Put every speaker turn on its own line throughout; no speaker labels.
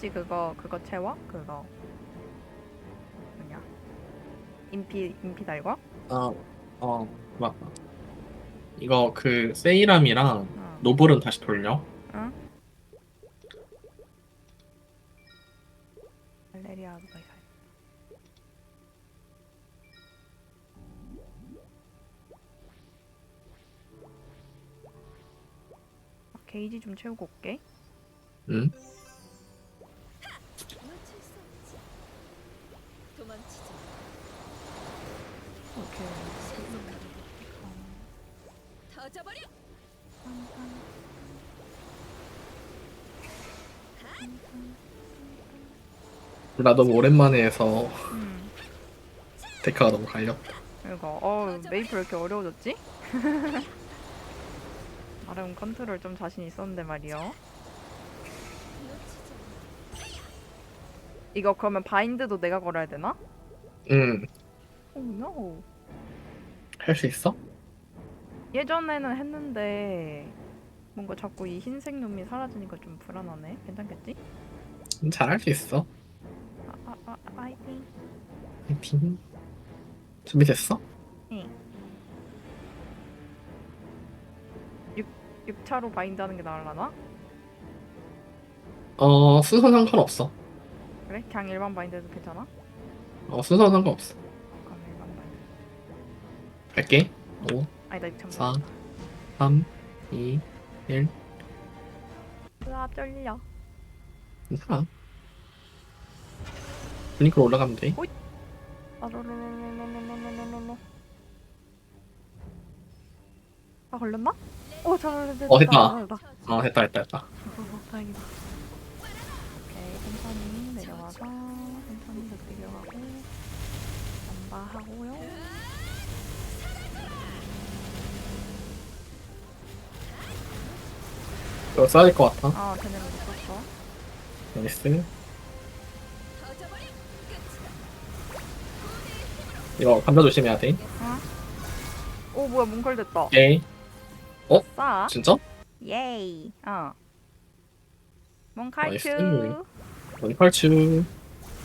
있지 그거 그거 채워? 그거 뭐냐 인피 인피 달고?
어, 어, 맞다. 이거 그 세이람이랑
어.
노블은 다시 돌려.
아, 게이지 좀 채우고 올게.
응?
터져버려.
나 너무 오랜만에 해서
음.
데카가 너무 갈렸다.
이거 어 메이플 왜 이렇게 어려워졌지? 나름 컨트롤 좀 자신 있었는데 말이요. 이거 그러면 바인드도 내가 걸어야 되나?
응,
오 노.
할 수 있어?
예전에는 했는데 뭔가 자꾸 이 흰색 놈이 사라지니까 좀 불안하네. 괜찮겠지?
잘할 수 있어.
아, 아, 아, 파이팅.
파이팅. 준비됐어?
6차로 바인드 하는 게 나을라나?
어, 순서 상관없어.
그래? 그냥 일반 바인드도 괜찮아?
어, 순서 상관없어. 갈게. 5,
아니다, 6차.
4, 3, 2, 1.
으아, 쫄려.
괜찮아. 블링크로 올라가면 돼.
아, 롤롤롤롤롤롤롤롤롤. 아, 걸렸나? 오, 잘 됐다.
어, 됐다. 어, 됐다, 됐다, 됐다.
어, 다행이다. 오케이, 천천히 내려와서 천천히 내려가고 전바하고요.
써야 될것 같아.
아, 걔네는 못 썼어.
나이스. 이거 감자 조심해야 돼.
응? 오, 뭐야, 뭉클 됐다.
오케이.
싸.
진짜?
예이. 어. 뭉칼추.
나이스. 원펄추.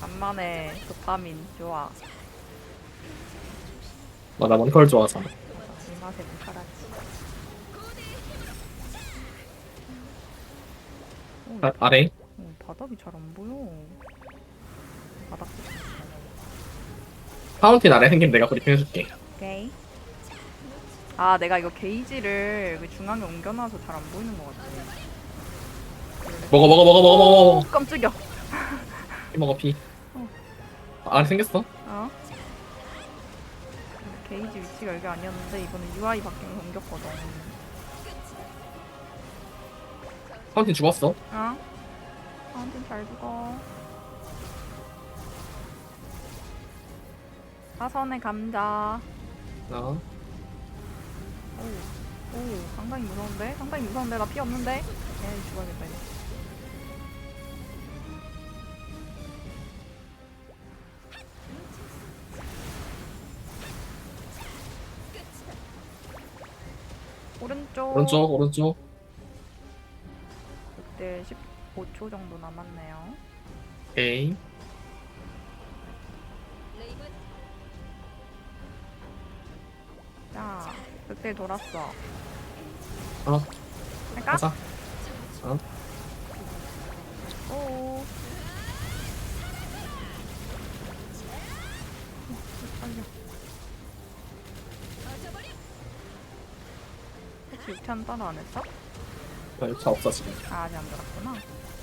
간만에 도파민 좋아.
어, 나 원펄 좋아하잖아.
이 맛에 뭉칼하지.
아, 아래.
오, 바닥이 잘 안 보여. 바닥.
파운틴 아래 생기면 내가 브리핑 해줄게.
오케이. 아, 내가 이거 게이지를 그 중앙에 옮겨놔서 잘 안 보이는 것 같아.
먹어, 먹어, 먹어, 먹어, 먹어.
오,
먹어.
깜짝이야.
피 먹어, 피.
어.
아, 아래 생겼어?
어? 게이지 위치가 여기 아니었는데 이번에 UI 거 옮겼거든.
파운틴 죽었어.
어? 아무튼 잘 죽어. 사선의 감자.
어.
오, 오, 상당히 무서운데? 상당히 무서운데? 나 피 없는데? 에이, 죽어야겠다, 이제. 오른쪽.
오른쪽, 오른쪽.
15초 정도 남았네요.
오케이.
자, 그때 돌았어.
어,
할까?
가자. 어?
오. 빨려.
터져버려.
혹시 6탄 따로 안 했어?
나 이거 차 없어, 지금.
아, 아직 안 들었구나.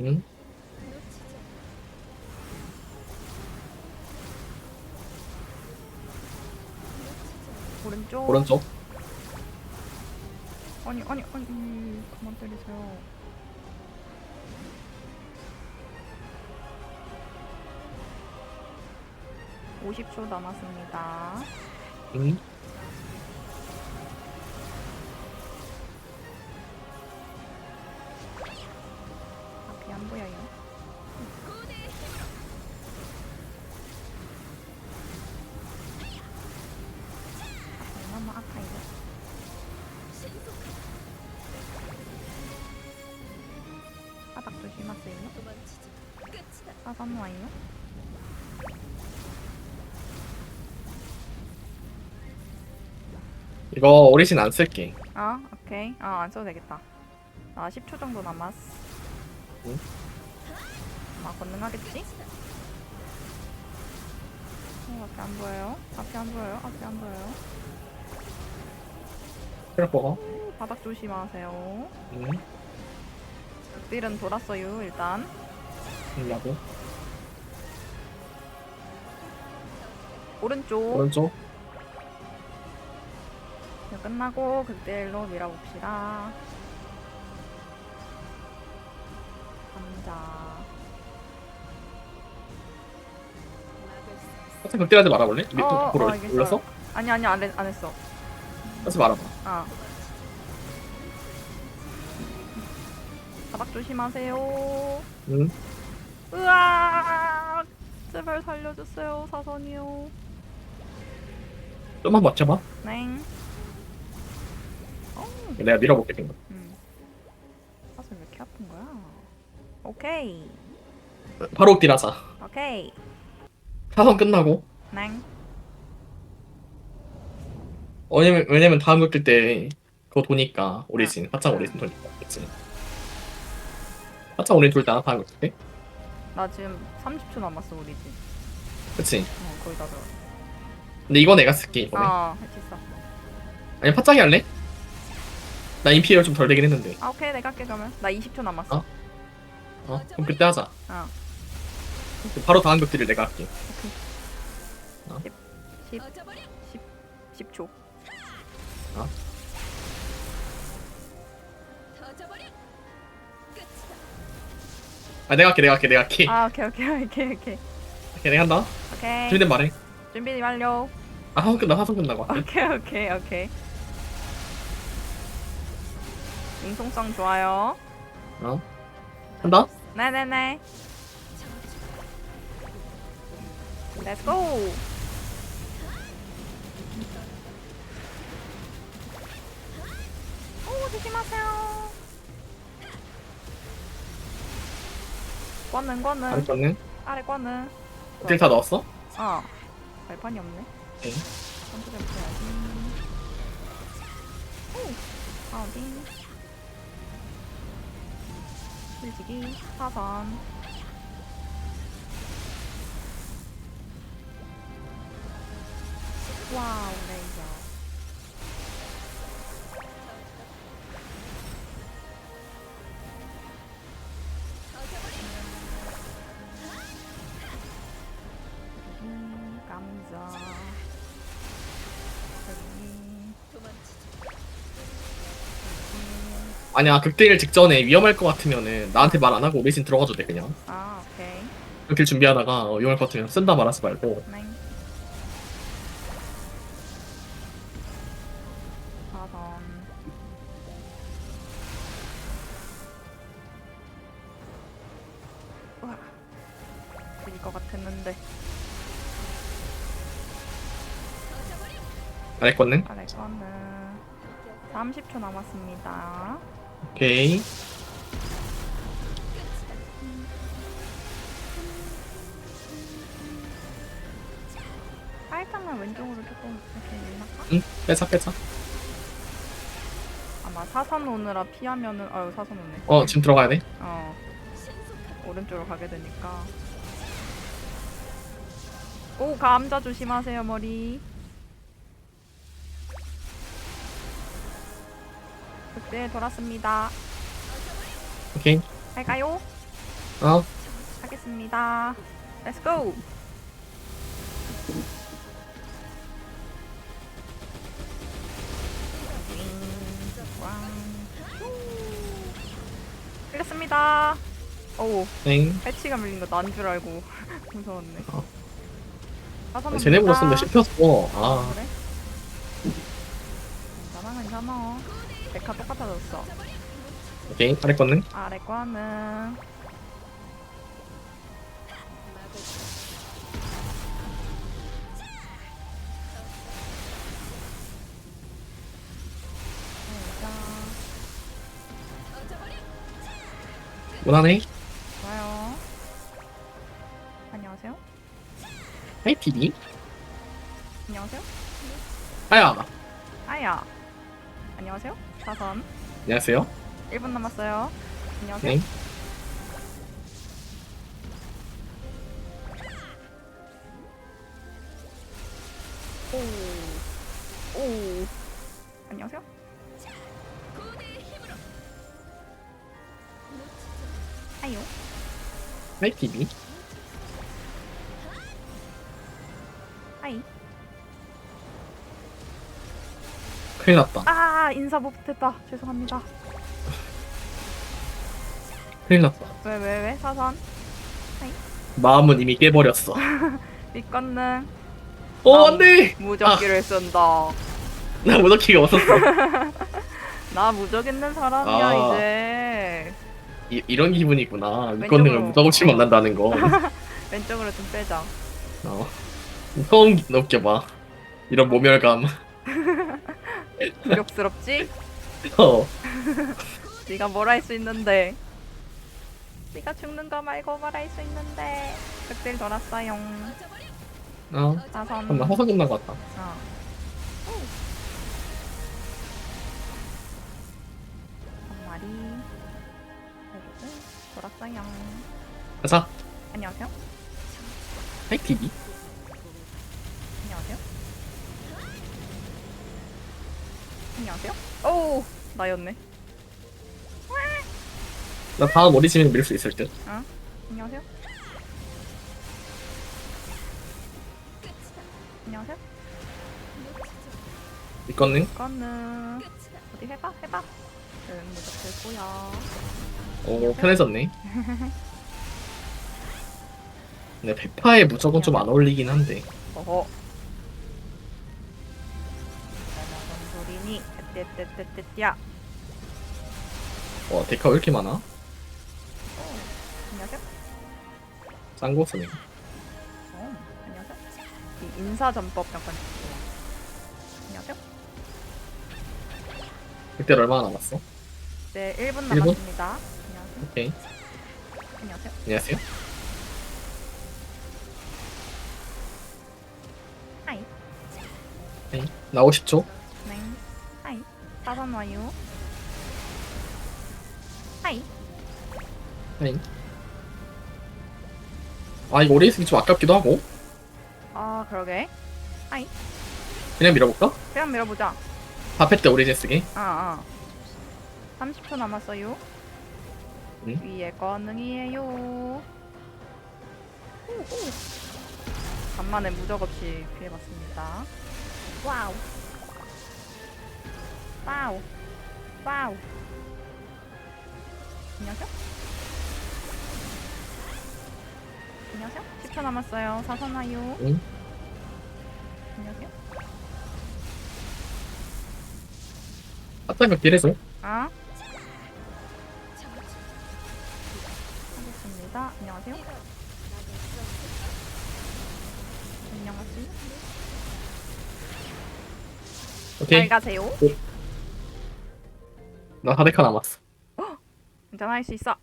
응?
오른쪽.
오른쪽.
아니 아니 아니 그만 때리세요. 50초 남았습니다.
응?
사선 와요.
이거 오리진 안 쓸게.
아, 오케이. 아, 안 써도 되겠다. 아, 10초 정도 남았어.
응?
아마 건능하겠지? 어, 앞에 안 보여요? 앞에 안 보여요? 앞에 안 보여요?
체력 먹어.
오, 바닥 조심하세요.
응?
극딜은 돌았어요, 일단.
응, 나도.
오른쪽.
오른쪽.
이거 끝나고 극딜로 밀어봅시다. 감자.
살짝 극딜하지 말아볼래? 밑
어, 어, 알겠어요.
올려서?
아니, 아니, 안, 했- 안 했어.
하지 말아봐.
아. 바닥 조심하세요.
응?
으아! 제발 살려주세요, 사선이요.
좀만 맞춰봐.
넹. 어,
내가 밀어볼게, 지금.
음. 사선 왜 이렇게 아픈 거야? 오케이.
바로 딜하자.
오케이.
사선 끝나고.
넹.
왜냐면, 왜냐면 다음 극딜 때 그거 도니까 오리진. 화창 오리진 도니까. 그치? 화창 오리진 돌때 다음 극딜 때?
나 지금 30초 남았어, 우리 집.
그치?
어, 거의 다 들어.
근데 이거 내가 쓸게, 이번에.
아, 할수 있어.
아니, 파짝이 할래? 나 인피리얼 좀 덜 되긴 했는데.
아, 오케이, 내가 할게, 그러면. 나 20초 남았어.
어? 어? 그럼 그때 하자.
어.
바로 다음 극딜을 내가 할게.
10,
터져버려
10초.
터져버려 끝이다
아, 내가 할게, 내가 할게, 내가 할게.
아, 오케이, 오케이, 오케이, 오케이.
오케이, 내가 한다.
오케이.
준비된 말해.
준비 완료.
아, 사선 끝나, 사선 끝나고.
오케이, 오케이, 오케이. 융통성 좋아요.
어? 한다?
네네네. Go. 오 조심하세요. 꽝는
안
꽝는
썼네.
아래 꽝는.
극딜 다 넣었어?
어 발판이 없네.
오케이.
좀 붙여야지. 오 파운딩. 풀지기 사선. 와우 레이저.
아니야, 극딜 직전에 위험할 것 같으면은 나한테 말 안 하고 오리진 들어가도 돼, 그냥.
아 오케이.
극딜 준비하다가 어, 위험할 것 같으면 쓴다 말하지 말고.
우와. 것 같았는데.
안 했거든?
아래 거는 30초 남았습니다.
오케이.
살짝만 왼쪽으로 조금 이렇게 밀나까?
응, 빼자, 빼자.
아마 사선 오느라 피하면은 아유 사선 오네.
어, 지금 들어가야 돼.
어 오른쪽으로 가게 되니까. 오 감자 조심하세요 머리. 그때 돌았습니다.
오케이.
할까요?
어,
하겠습니다. Let's go. 끌렸습니다. 오,
땡.
패치가 밀린 거난줄 알고 무서웠네.
어.
사선
쟤네
옵니다.
물었었는데 씹혔어.
아
아,
그래? 괜찮아 괜찮아 데카 똑같아졌어
오케이. 아래 건는?
아래 거는.
무난해.
좋아요 안녕하세요
하이, TV.
안녕하세요
아야.
사선
안녕하세요.
1분 남았어요 안녕하세요
네.
오. 오. 안녕하세요. 아요.
하이, TV. 큰일 났다.
아, 인사 못했다. 죄송합니다.
큰일 났다.
왜, 왜, 왜? 사선.
마음은 이미 깨버렸어.
밑건능.
어,
아.
안 돼!
무적기를 쓴다.
나 무더키가 없었어.
나 무적 있는 사람이야,
아.
이제.
이, 이런 기분이구나.
왼쪽으로.
무더없이 만난다는 거.
왼쪽으로 좀 빼자.
어. 처음 느껴봐. 이런 모멸감.
굴욕스럽지?
어.
네가 뭘 할 수 있는데. 네가 죽는 거 말고 뭘 할 수 있는데. 극딜 돌았어요.
어.
사선.
잠깐만, 화석 끝난 것 같다.
어. 한 마리. 돌았어요.
가자.
안녕하세요. 안녕하세요. 안녕하세요. 오, 나였네.
나 다음 오리지면 밀수 있을 듯.
안녕하세요.
끝이다.
안녕하세요.
이건능?
이거는. 어디 해봐, 해봐. 응, 무적 들고요.
오, 편해졌네. 근데 페파의 무적은 좀 안 어울리긴 한데.
어허. 소리니? 떼떼떼떼떼야.
와, 데카 왜 이렇게 많아?
안녕하세요.
짱고 쓰네.
어, 안녕하세요. 이 인사 전법 잠깐. 안녕하세요.
그때 얼마나 남았어?
네, 1분
1분?
남았습니다. 안녕하세요.
오케이.
안녕하세요.
안녕하세요.
하이.
네. 나 50초.
네. 하이.
네. 아, 이거 오리지기 좀 아깝기도 하고.
아, 그러게.
그냥 밀어볼까?
그냥 밀어보자.
바페 때 오리진 쓰기.
아, 아. 30초 남았어요.
응?
위에 건능이에요. 오, 오. 간만에 무적 없이 피해봤습니다. 와우. 와우. 와우. 안녕하세요. 안녕하세요. 10초 남았어요. 사선하요.
응.
안녕하세요.
아따가 길해서.
아. 하겠습니다. 안녕하세요. 안녕하세요.
오케이.
잘 가세요.
나 4데카 남았어.
괜찮아 할 수 있어.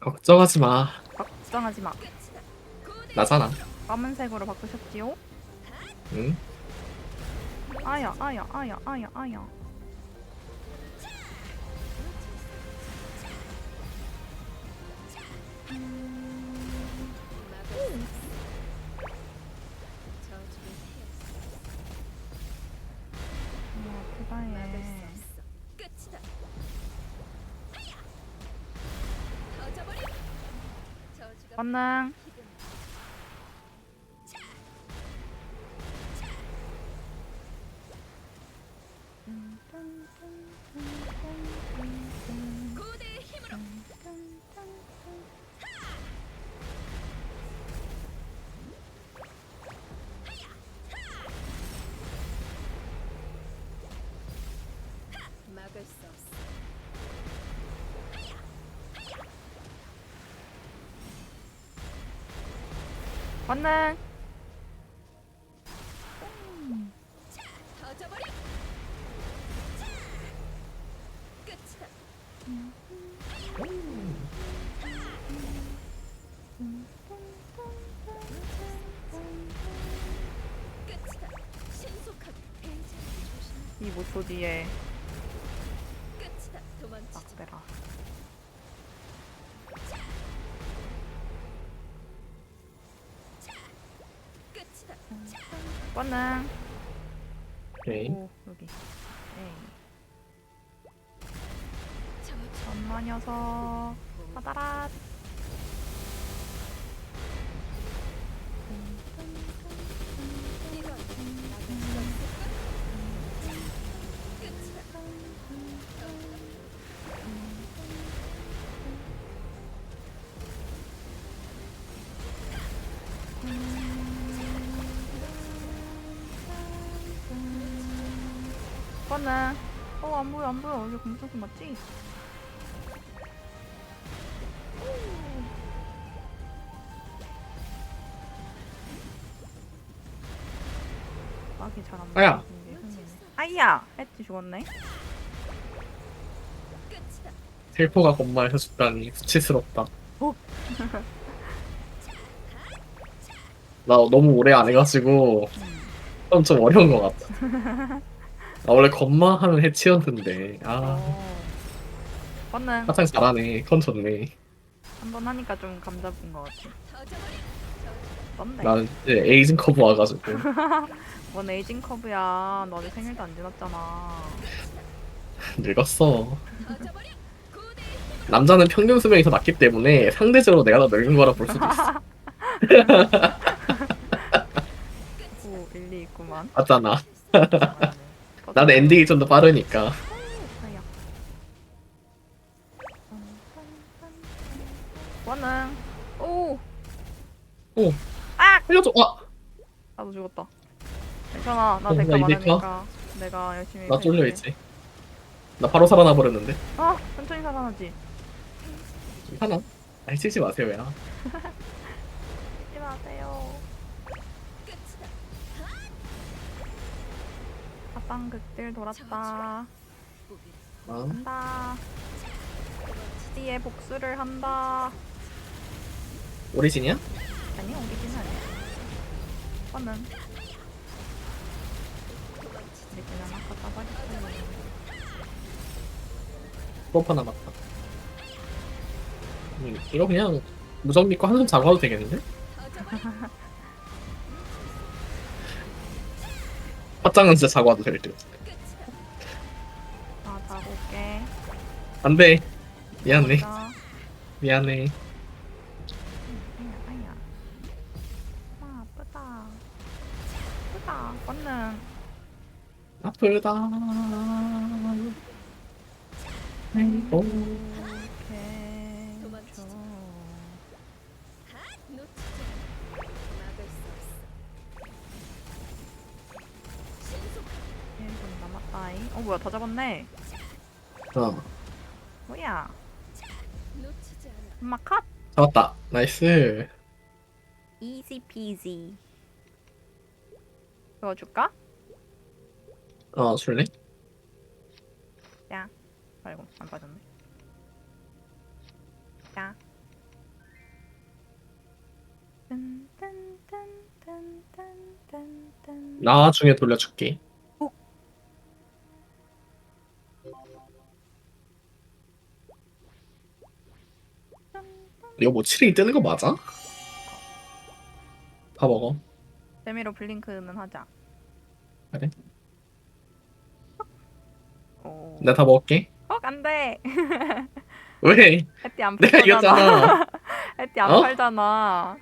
걱정하지 마.
걱정하지 마.
나잖아.
검은색으로 바꾸셨지요?
응?
아야, 아야, 아야, 아야, 아야.
수없 기름. 고대의 힘으로. 조심해.
25초 뒤에 권능 어안 보여 안 보여 여기 공성수 맞지? 막이 잘안
아야.
아이야 했지 죽었네
건마에서 죽다니 수치스럽다.
어?
나 너무 오래 안 해가지고
음.
좀, 좀 어려운 것 같아. 나 원래 건마하는 해치였는데 아
어. 권능
화창 잘하네. 컨 좋네.
한 번 하니까 좀 감잡은 것 같아 뭔데?
나는 이제 에이징 커브 와가지고
뭔 에이징 커브야 너 아직 생일도 안 지났잖아
늙었어. 남자는 평균 수명이 더 낮기 때문에 상대적으로 내가 더 늙은 거라 볼 수도 있어.
오 일리 있구만
맞잖아.
맞네.
나는 엔딩이 좀 더 빠르니까.
원능 오
오.
아!
살려줘. 와.
나도 죽었다 괜찮아 나
어,
대가
나 이제
많으니까 내가 열심히
나 쫄려
해줄게.
있지. 나 바로 살아나 버렸는데.
아 천천히 살아나지
하나. 아이 치지 마세요 야.
잊지 마세요 사방극들 돌았다. 한다 뒤에 복수를 한다
오리진이야?
아니 오리진 아니야 원능 우리 그냥 아까 따버렸어요
프로파 남았다. 음, 이거 그냥 무적 믿고 한숨 와도 되겠는데? 화장은 진짜 와도 될 듯.
아 자고 올게
안 돼. 미안해.
자.
미안해.
아야, 아야. 아, 아프다. 아프다. 권능.
아프다. 아이고.
다 잡았네.
어,
뭐야. 엄마 컷!
잡았다. 나이스.
easy peasy. 이거 줄까?
어, 줄래?
아이고, 안 빠졌네. 뜬.
나중에 돌려줄게. 이거 뭐 7이 뜨는 거 맞아? 다 먹어.
세미로 블링크는 하자.
그래?
오.
내가 다 먹을게.
어, 안 돼.
왜?
해띠 안
내가
팔잖아.
이겼잖아.
해띠 안
어?
팔잖아.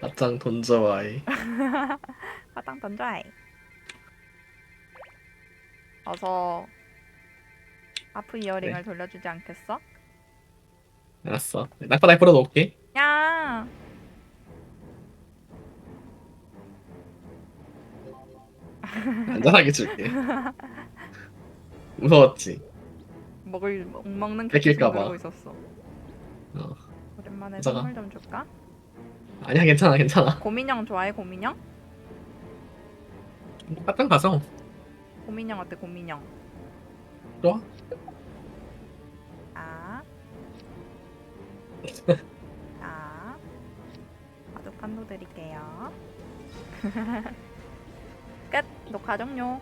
맞짱 던져와이.
화장 던져야 어서 아프 이어링을
네.
돌려주지 않겠어?
알았어. 낙바닥에 뿌려 놓을게.
야.
안전하게 줄게. 무서웠지.
먹을 먹- 먹는
뺏길까 봐.
고 있었어.
어.
오랜만에
여자가.
좀 줄까?
아니야 괜찮아 괜찮아.
고민형 좋아해 고민형?
같은 가서
고민형 어때 고민형?
좋아.
안도 드릴게요 끝! 녹화 종료